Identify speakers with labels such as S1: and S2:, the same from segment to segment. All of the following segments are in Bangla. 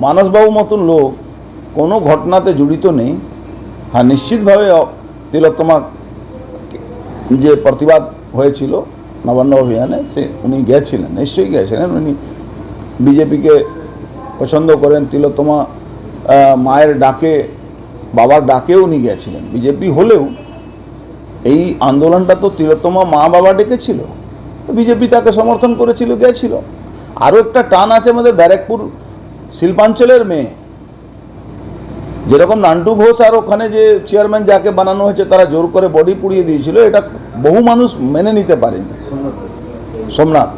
S1: মানসবাবু মতন লোক কোনো ঘটনাতে জড়িত নেই। হ্যাঁ নিশ্চিতভাবে তিলোত্তমা যে প্রতিবাদ হয়েছিল নবান্ন অভিযানে, সে উনি গেছিলেন, নিশ্চয়ই গেছিলেন। উনি বিজেপিকে পছন্দ করেন। তিলোত্তমা মায়ের ডাকে, বাবার ডাকে উনি গেছিলেন। বিজেপি হলেও এই আন্দোলনটা তো তিলোত্তমা মা বাবা ডেকেছিল। বিজেপি তাকে সমর্থন করেছিল, গেছিল। আরও একটা টান আছে আমাদের ব্যারাকপুর শিল্পাঞ্চলের মেয়ে। যেরকম নান্টু ঘোষ আর ওখানে যে চেয়ারম্যান যাকে বানানো হয়েছে, তারা জোর করে বডি পুড়িয়ে দিয়েছিল, এটা বহু মানুষ মেনে নিতে পারেনি। সোমনাথ,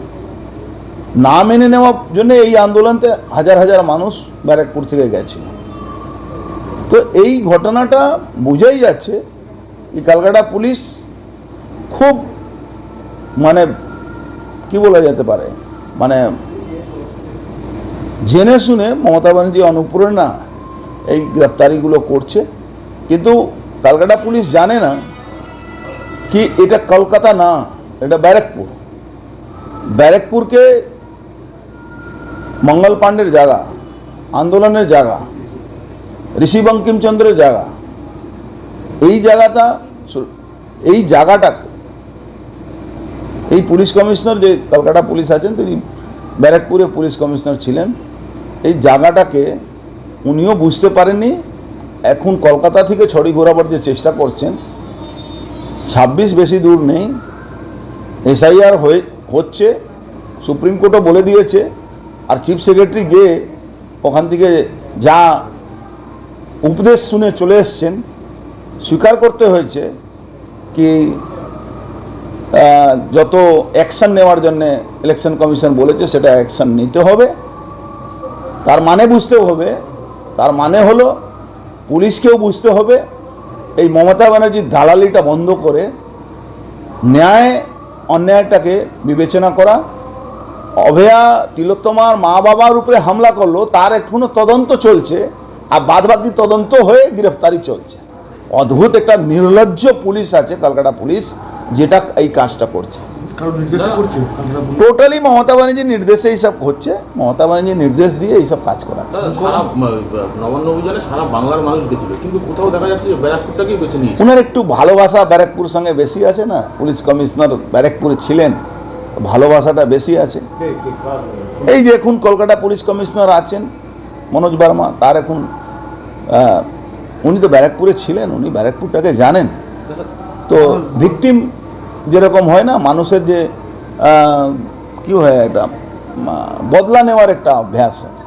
S1: না মেনে নেওয়ার জন্য এই আন্দোলনতে হাজার হাজার মানুষ ব্যারাকপুর থেকে গেছিল। তো এই ঘটনাটা বুঝাই যাচ্ছে এই ক্যালকাটা পুলিশ খুব মানে কি বলা যেতে পারে? মানে জেনে শুনে মমতা ব্যানার্জি অনুপ্রেরণা এই গ্রেপ্তারিগুলো করছে। কিন্তু ক্যালকাটা পুলিশ জানে না কি এটা কলকাতা না, এটা ব্যারাকপুর। ব্যারাকপুরকে মঙ্গল পাণ্ডের জায়গা, আন্দোলনের জায়গা, ঋষি বঙ্কিমচন্দ্রের জায়গা। এই জায়গাটা এই জায়গাটাকে, এই পুলিশ কমিশনার যে কলকাতা পুলিশ আছেন, তিনি ব্যারাকপুরে পুলিশ কমিশনার ছিলেন। এই জায়গাটাকে উনিও বুঝতে পারেননি। এখন কলকাতা থেকে ছড়ি ঘোরাবার যে চেষ্টা করছেন, ছাব্বিশ বেশি দূর নেই। এসআইআর হয়ে, হচ্ছে, সুপ্রিম কোর্টও বলে দিয়েছে, আর চিফ সেক্রেটারি গিয়ে ওখান থেকে যা উপদেশ শুনে চলে এসছেন, স্বীকার করতে হয়েছে কি যত অ্যাকশন নেওয়ার জন্য ইলেকশন কমিশন বলেছে, সেটা অ্যাকশন নিতে হবে। তার মানে বুঝতে হবে, তার মানে হলো পুলিশকেও বুঝতে হবে, এই মমতা ব্যানার্জির দালালিটা বন্ধ করে ন্যায় অন্যায়টাকে বিবেচনা করা। অভয়া তিলোত্তমার মা বাবার উপরে হামলা করল, তার এখনও তদন্ত চলছে আর বাদবাকি তদন্ত হয়ে গ্রেফতারি চলছে। অদ্ভুত একটা নির্লজ্জ পুলিশ আছে, কলকাতা পুলিশ, যেটা এই কাজটা করছে। টোটালি মমতা ব্যানার্জির নির্দেশে এইসব হচ্ছে মমতা ব্যানার্জির নির্দেশ দিয়ে এইসব কাজ করাচ্ছে
S2: দাদা, নবান্ন অভিযানে সারা বাংলার মানুষ গেছিল কিন্তু কোথাও দেখা যাচ্ছে ব্যারাকপুরটাকেই বেছে নিয়েছে।
S1: ওনার একটু ভালোবাসা ব্যারাকপুর সঙ্গে বেশি আছে না? পুলিশ কমিশনার ব্যারাকপুরে ছিলেন ভালোবাসাটা বেশি আছে। এই যে এখন কলকাতা পুলিশ কমিশনার আছেন মনোজ বার্মা তার এখন উনি তো ব্যারাকপুরে ছিলেন উনি ব্যারাকপুরটাকে জানেন। তো ভিকটিম যেরকম হয় না মানুষের যে কী হয় একটা বদলা নেওয়ার একটা অভ্যাস আছে।